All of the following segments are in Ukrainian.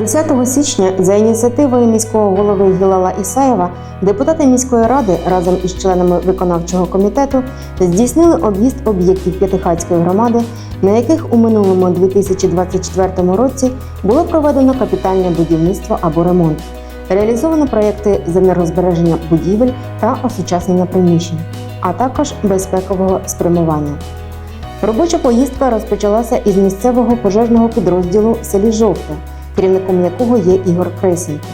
10 січня за ініціативою міського голови Гілала Ісаєва депутати міської ради разом із членами виконавчого комітету здійснили об'їзд об'єктів П'ятихатської громади, на яких у минулому 2024 році було проведено капітальне будівництво або ремонт. Реалізовано проєкти з енергозбереження будівель та осучаснення приміщень, а також безпекового спрямування. Робоча поїздка розпочалася із місцевого пожежного підрозділу селі Жовте, керівником якого є Ігор Крисенко.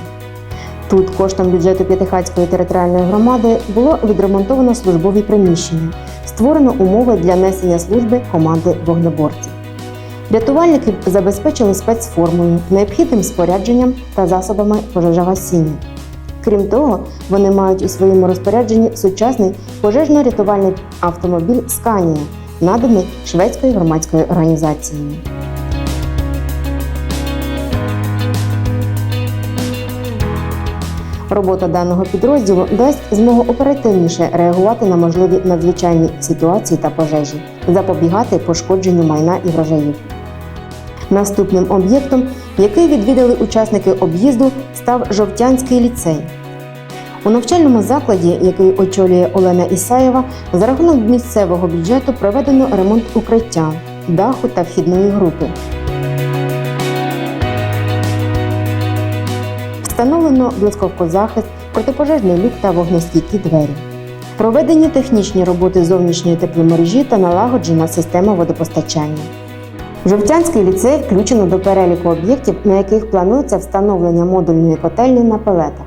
Тут коштом бюджету П'ятихатської територіальної громади було відремонтовано службові приміщення, створено умови для несення служби команди вогнеборців. Рятувальників забезпечили спецформою, необхідним спорядженням та засобами пожежогасіння. Крім того, вони мають у своєму розпорядженні сучасний пожежно-рятувальний автомобіль Сканія, наданий шведською громадською організацією. Робота даного підрозділу дасть змогу оперативніше реагувати на можливі надзвичайні ситуації та пожежі, запобігати пошкодженню майна і врожаїв. Наступним об'єктом, який відвідали учасники об'їзду, став Жовтянський ліцей. У навчальному закладі, який очолює Олена Ісаєва, за рахунок місцевого бюджету проведено ремонт укриття, даху та вхідної групи. Встановлено блискавкозахист, протипожежний люк та вогнестійкі двері. Проведені технічні роботи зовнішньої тепломережі та налагоджена система водопостачання. Жовтянський ліцей включено до переліку об'єктів, на яких планується встановлення модульної котельні на пелетах.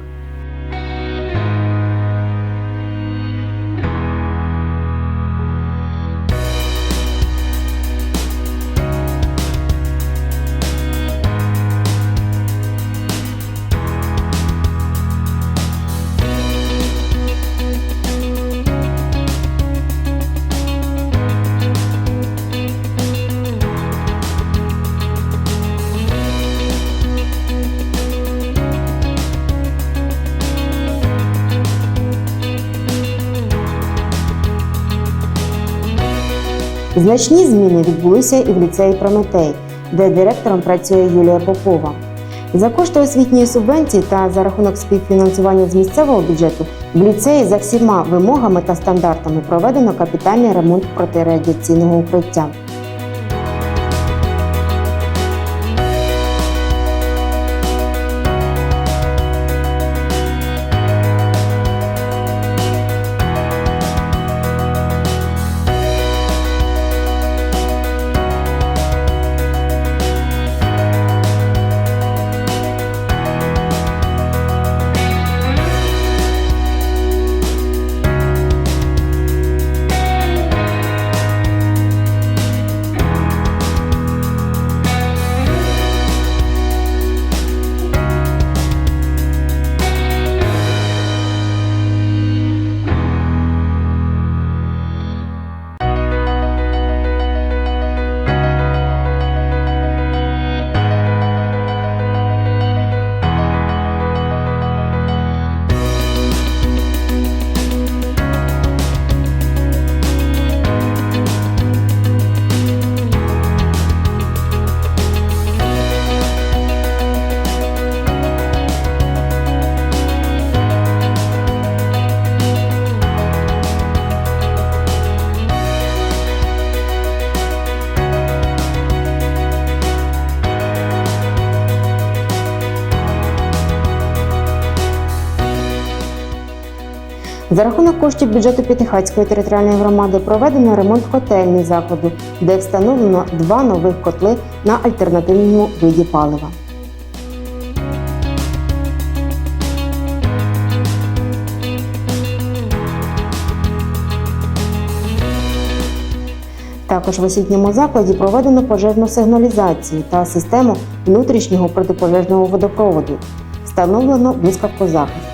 Значні зміни відбулися і в ліцеї Прометей, де директором працює Юлія Попова. За кошти освітньої субвенції та за рахунок співфінансування з місцевого бюджету в ліцеї за всіма вимогами та стандартами проведено капітальний ремонт протирадіаційного укриття. За рахунок коштів бюджету П'ятихатської територіальної громади проведено ремонт котельні закладу, де встановлено два нових котли на альтернативному виді палива. Також в освітньому закладі проведено пожежну сигналізацію та систему внутрішнього протипожежного водопроводу. Встановлено блискавкозахист.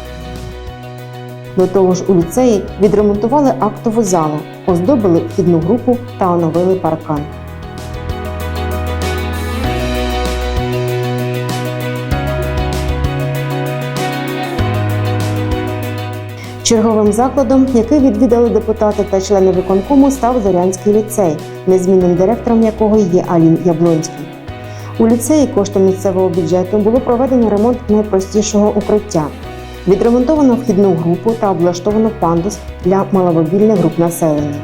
До того ж, у ліцеї відремонтували актову залу, оздобили вхідну групу та оновили паркан. Черговим закладом, який відвідали депутати та члени виконкому, став Зорянський ліцей, незмінним директором якого є Алін Яблонський. У ліцеї коштом місцевого бюджету було проведено ремонт найпростішого укриття. Відремонтовано вхідну групу та облаштовано пандус для маломобільних груп населення.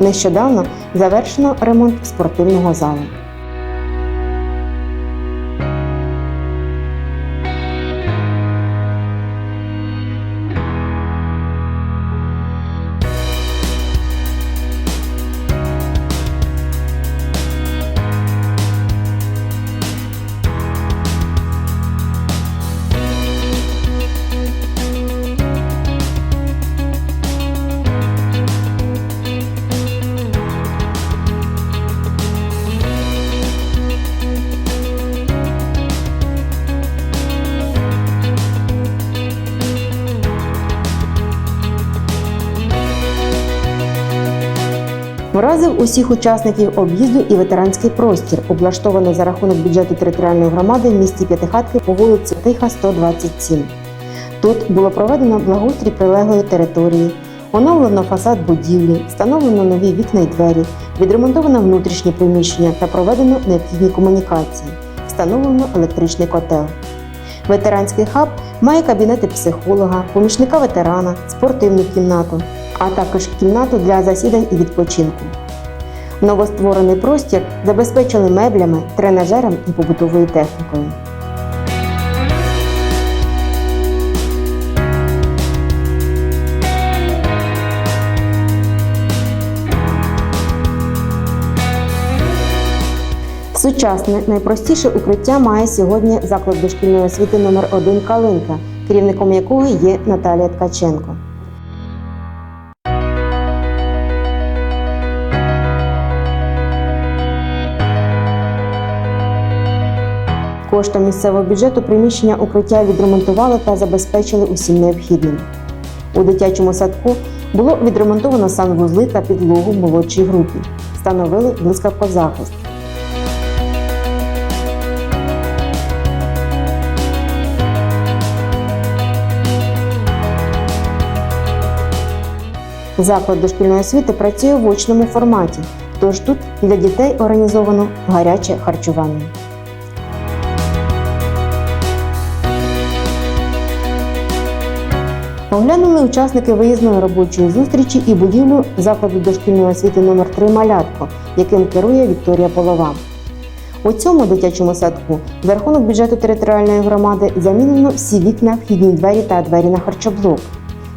Нещодавно завершено ремонт спортивного залу. Вразив усіх учасників об'їзду і ветеранський простір, облаштований за рахунок бюджету територіальної громади в місті П'ятихатки по вулиці Тиха, 127. Тут було проведено благоустрій прилеглої території, оновлено фасад будівлі, встановлено нові вікна й двері, відремонтовано внутрішні приміщення та проведено необхідні комунікації, встановлено електричний котел. Ветеранський хаб має кабінети психолога, помічника ветерана, спортивну кімнату, а також кімнату для засідань і відпочинку. Новостворений простір забезпечили меблями, тренажером і побутовою технікою. Сучасне найпростіше укриття має сьогодні заклад дошкільної освіти номер 1 Калинка, керівником якого є Наталія Ткаченко. Коштом місцевого бюджету приміщення укриття відремонтували та забезпечили усім необхідним. У дитячому садку було відремонтовано санвузли та підлогу в молодшій групі. Встановили блискавкозахист. Заклад дошкільної освіти працює в очному форматі, тож тут для дітей організовано гаряче харчування. Оглянули учасники виїзної робочої зустрічі і будівлю закладу дошкільної освіти номер 3 Малятко, яким керує Вікторія Полова. У цьому дитячому садку за рахунок бюджету територіальної громади замінено всі вікна, вхідні двері та двері на харчоблок.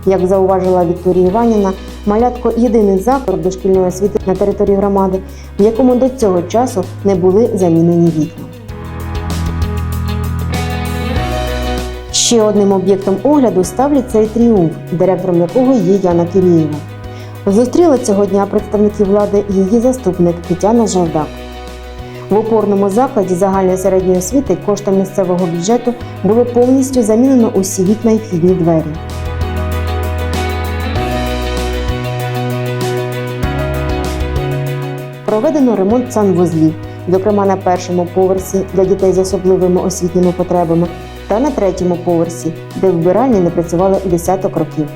Як зауважила Вікторія Іванівна, малятко єдиний заклад дошкільної освіти на території громади, в якому до цього часу не були замінені вікна. Ще одним об'єктом огляду став ліцей Тріумф, директором якого є Яна Кирієва. Зустріла цього дня представників влади її заступник Тетяна Жавдак. В опорному закладі загальної середньої освіти коштом місцевого бюджету було повністю замінено усі вікна і вхідні двері. Проведено ремонт санвузлів, зокрема на першому поверсі для дітей з особливими освітніми потребами та на третьому поверсі, де вбиральні не працювали десяток років.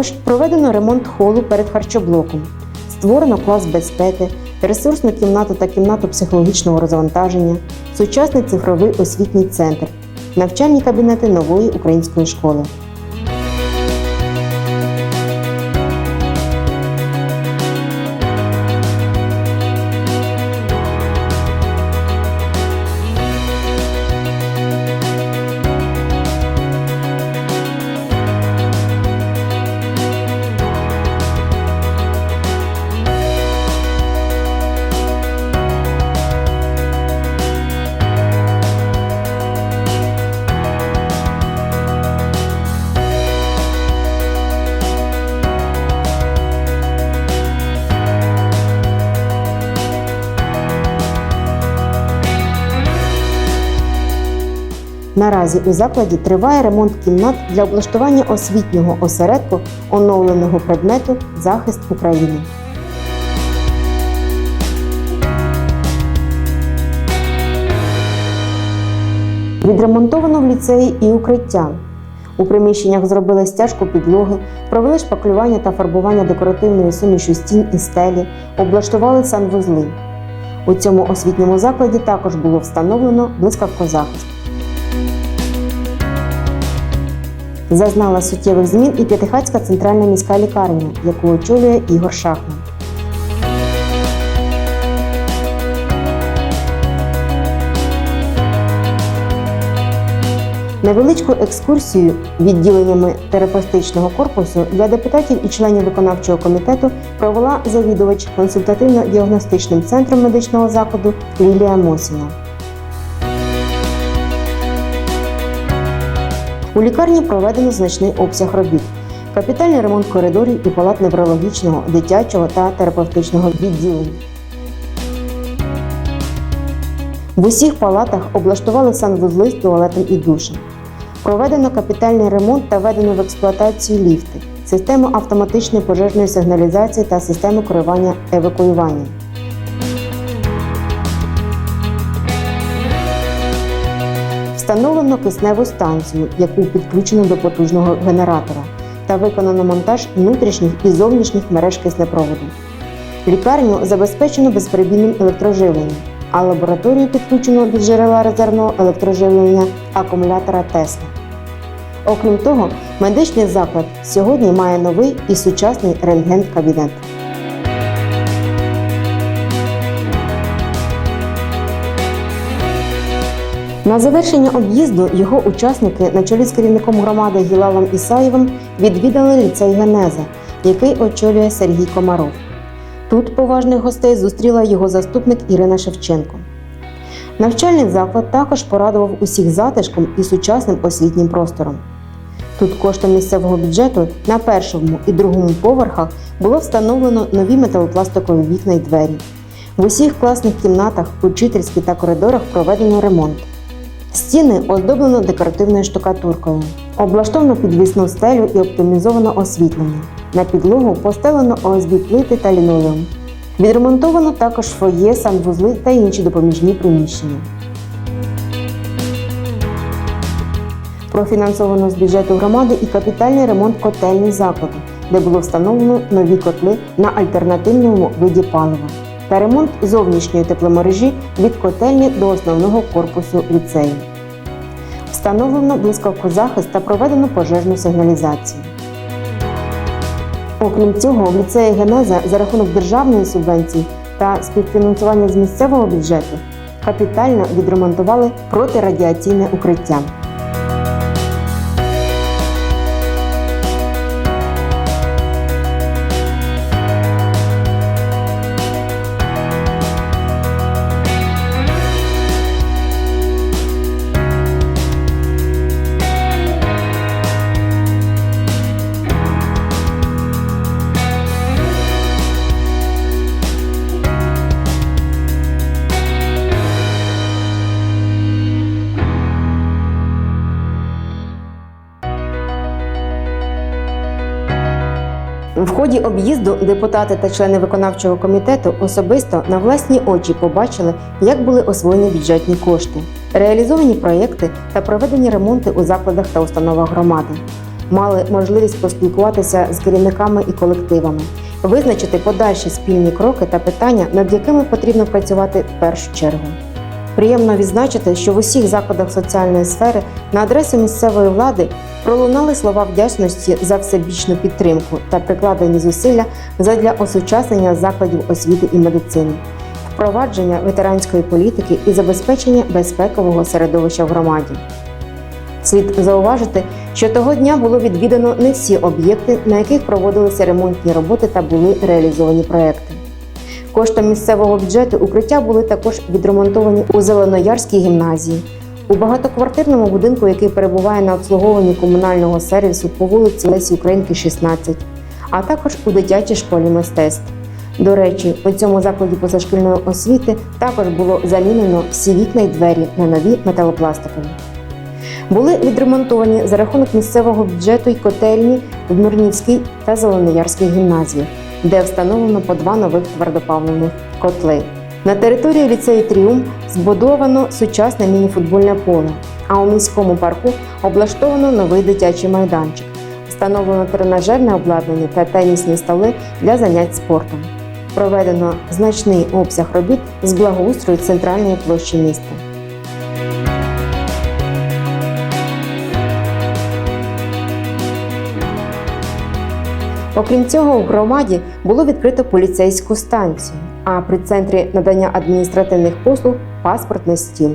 Також проведено ремонт холу перед харчоблоком, створено клас безпеки, ресурсну кімнату та кімнату психологічного розвантаження, сучасний цифровий освітній центр, навчальні кабінети нової української школи. Наразі у закладі триває ремонт кімнат для облаштування освітнього осередку оновленого предмету захист України. Відремонтовано в ліцеї і укриття. У приміщеннях зробили стяжку підлоги, провели шпаклювання та фарбування декоративною сумішю стін і стелі, облаштували санвузли. У цьому освітньому закладі також було встановлено блискавкозахист. Зазнала суттєвих змін і П'ятихатська центральна міська лікарня, яку очолює Ігор Шахман. Невеличку екскурсію відділеннями терапевтичного корпусу для депутатів і членів виконавчого комітету провела завідувач консультативно-діагностичним центром медичного закладу Лілія Мосіна. У лікарні проведено значний обсяг робіт. Капітальний ремонт коридорів і палат неврологічного, дитячого та терапевтичного відділень. В усіх палатах облаштували санвузли з туалетом і душем. Проведено капітальний ремонт та введено в експлуатацію ліфти, систему автоматичної пожежної сигналізації та систему керування евакуювання. Встановлено кисневу станцію, яку підключено до потужного генератора, та виконано монтаж внутрішніх і зовнішніх мереж киснепроводу. Лікарню забезпечено безперебійним електроживленням, а лабораторію підключено до джерела резервного електроживлення акумулятора Тесла. Окрім того, медичний заклад сьогодні має новий і сучасний рентген-кабінет. На завершення об'їзду його учасники на чолі з керівником громади Гілалом Ісаєвим відвідали ліцей Генеза, який очолює Сергій Комаров. Тут поважних гостей зустріла його заступник Ірина Шевченко. Навчальний заклад також порадував усіх затишком і сучасним освітнім простором. Тут коштом місцевого бюджету на першому і другому поверхах було встановлено нові металопластикові вікна й двері. В усіх класних кімнатах, учительських та коридорах проведено ремонт. Стіни оздоблено декоративною штукатуркою, облаштовано підвісну стелю і оптимізовано освітлення. На підлогу постелено ОСБ плити та лінолеум. Відремонтовано також фоє, санвузли та інші допоміжні приміщення. Профінансовано з бюджету громади і капітальний ремонт котельні закладу, де було встановлено нові котли на альтернативному виді палива та ремонт зовнішньої тепломережі від котельні до основного корпусу ліцею. Встановлено блискавкозахист та проведено пожежну сигналізацію. Окрім цього, в ліцеї Генеза за рахунок державної субвенції та співфінансування з місцевого бюджету капітально відремонтували протирадіаційне укриття. Об'їзду депутати та члени виконавчого комітету особисто на власні очі побачили, як були освоєні бюджетні кошти, реалізовані проєкти та проведені ремонти у закладах та установах громади. Мали можливість поспілкуватися з керівниками і колективами, визначити подальші спільні кроки та питання, над якими потрібно працювати в першу чергу. Приємно відзначити, що в усіх закладах соціальної сфери на адресу місцевої влади пролунали слова вдячності за всебічну підтримку та прикладені зусилля задля осучаснення закладів освіти і медицини, впровадження ветеранської політики і забезпечення безпекового середовища в громаді. Слід зауважити, що того дня було відвідано не всі об'єкти, на яких проводилися ремонтні роботи та були реалізовані проекти. Коштом місцевого бюджету укриття були також відремонтовані у Зеленоярській гімназії, у багатоквартирному будинку, який перебуває на обслуговуванні комунального сервісу по вулиці Лесі Українки, 16, а також у дитячій школі мистецтв. До речі, у цьому закладі позашкільної освіти також було замінено всі вікна й двері на нові металопластикові. Були відремонтовані за рахунок місцевого бюджету й котельні в Мирнівській та Зеленоярській гімназії, де встановлено по два нових твердопаливних котли. На території ліцею Тріум збудовано сучасне мініфутбольне поле, а у міському парку облаштовано новий дитячий майданчик. Встановлено тренажерне обладнання та тенісні столи для занять спортом. Проведено значний обсяг робіт з благоустрою центральної площі міста. Окрім цього, у громаді було відкрито поліцейську станцію, а при центрі надання адміністративних послуг паспортний стіл.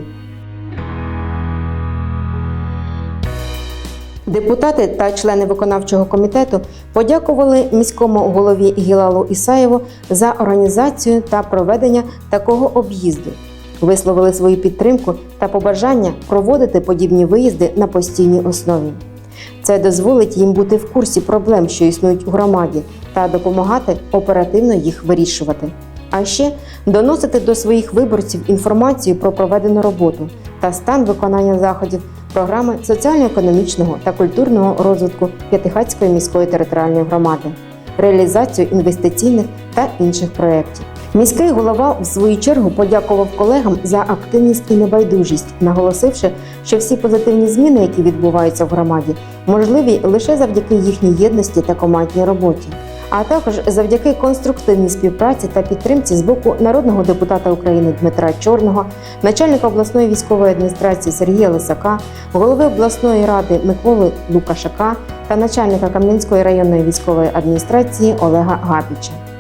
Депутати та члени виконавчого комітету подякували міському голові Гілалу Ісаєву за організацію та проведення такого об'їзду. Висловили свою підтримку та побажання проводити подібні виїзди на постійній основі. Це дозволить їм бути в курсі проблем, що існують у громаді, та допомагати оперативно їх вирішувати. А ще доносити до своїх виборців інформацію про проведену роботу та стан виконання заходів програми соціально-економічного та культурного розвитку П'ятихатської міської територіальної громади, реалізацію інвестиційних та інших проєктів. Міський голова в свою чергу подякував колегам за активність і небайдужість, наголосивши, що всі позитивні зміни, які відбуваються в громаді, можливі лише завдяки їхній єдності та командній роботі, а також завдяки конструктивній співпраці та підтримці з боку народного депутата України Дмитра Чорного, начальника обласної військової адміністрації Сергія Лисака, голови обласної ради Миколи Лукашака та начальника Кам'янської районної військової адміністрації Олега Гапіча.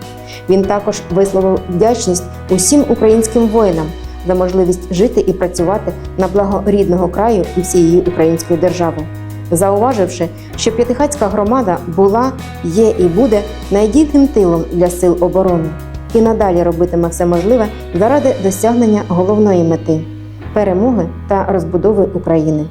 Він також висловив вдячність усім українським воїнам за можливість жити і працювати на благо рідного краю і всієї української держави, зауваживши, що П'ятихатська громада була, є і буде надійним тилом для сил оборони і надалі робитиме все можливе заради досягнення головної мети перемоги та розбудови України.